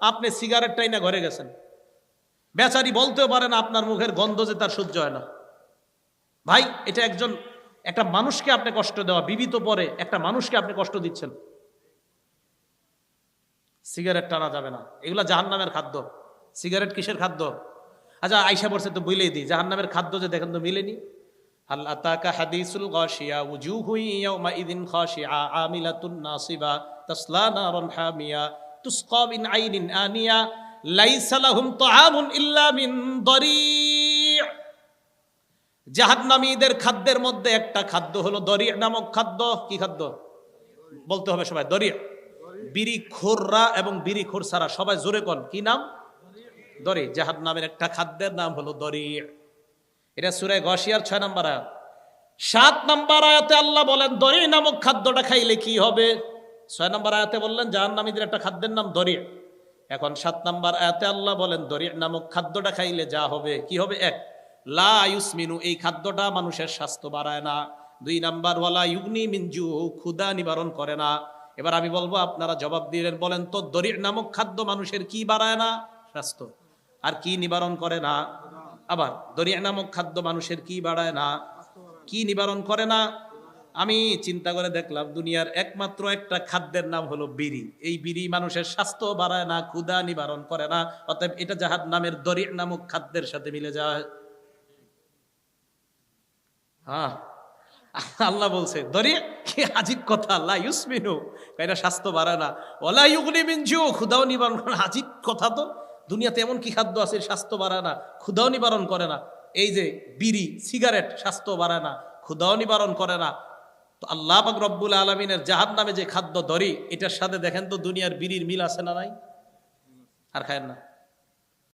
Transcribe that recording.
আপনি সিগারেটটাই না ঘরে গেছেন। বেচারি বলতেও পারে না আপনার মুখের গন্ধ যে তার সহ্য হয় না। ভাই, এটা একজন, একটা মানুষকে আপনি কষ্ট দেওয়া বিবিত পরে, একটা মানুষকে আপনি কষ্ট দিচ্ছেন। সিগারেট টানা যাবে না। এগুলা জাহান্নামের খাদ্য। সিগারেট কিসের খাদ্য? আচ্ছা আইসা বলছে তো বুঝলেই দিই। জাহান্নামের খাদ্য যে দেখেন তো মিলেনি। হাল আতাকা হাদিসুল গাশিয়া উজুহু ইয়াউমাইদিন খাশিআ আমিলাতুন নাসিবা, তাসলা নারান হামিয়া। জাহান্নামীদের খাদ্যের মধ্যে একটা খাদ্য হলো দরিয়া নামক খাদ্য। কি খাদ্য? বলতে হবে সবাই দরিয়া বিড়ি খোররা এবং বিড়ি খোর সারা সবাই জোরে কন। কি নাম? দরি। জাহাদ নামের একটা খাদ্যের নাম হলো দরি। এটা সুরায় গসিয়ার ছয় নম্বর আয়াত। সাত নাম্বার আয়াতে আল্লাহ বলেন, দরি নামক খাদ্যটা খাইলে কি হবে? ছয় নম্বর আয়াতে বললেন জাহান নামীদের একটা খাদ্যের নাম দরি। এখন সাত নম্বর আয়াতে আল্লাহ বলেন, দরি নামক খাদ্যটা খাইলে যা হবে, কি হবে? এক, লা ইউসমিনু, এই খাদ্যটা মানুষের স্বাস্থ্য বাড়ায় না। দুই নাম্বার, ওয়ালা ইউগনি মিনজু ক্ষুদা নিবারণ করে না। এবার আমি বলব, আপনারা জবাব দিলেন বলেন তো দরির নামক খাদ্য মানুষের কি বাড়ায় না? স্বাস্থ্য। আর কি নিবারণ করে না? আবার দরিয়া নামক খাদ্য মানুষের কি বাড়ায় না? কি নিবারণ করে না? আমি চিন্তা করে দেখলাম দুনিয়ার একমাত্র একটা খাদ্যের নাম হলো বিড়ি। এই বিড়ি মানুষের স্বাস্থ্য বাড়ায় না ক্ষুদা নিবারণ করে না, অতএব এটা যাহার নামের দরিয়া নামক খাদ্যের সাথে মিলে যায়। হ্যাঁ। আল্লাহ বলছে, দরি? আজীব কথা? আল্লাহ ইউসমিনু। এটা স্বাস্থ্য বাড়ায় না। ওলা ইউগনি মিনজু ক্ষুদাও নিবারণ করে। আজীব কথা তো? দুনিয়াতে এমন কি খাদ্য আছে, স্বাস্থ্য বাড়ায় না ক্ষুদাও নিবারণ করে না? এই যে বিড়ি, সিগারেট, স্বাস্থ্য বাড়ায় না ক্ষুদাও নিবারণ করে না তো আল্লাহ পাক রব্বুল আলমিনের জাহাদ নামে যে খাদ্য দরি, এটার সাথে দেখেন তো দুনিয়ার বিড়ির মিল আছে না নাই? আর খায়েন না।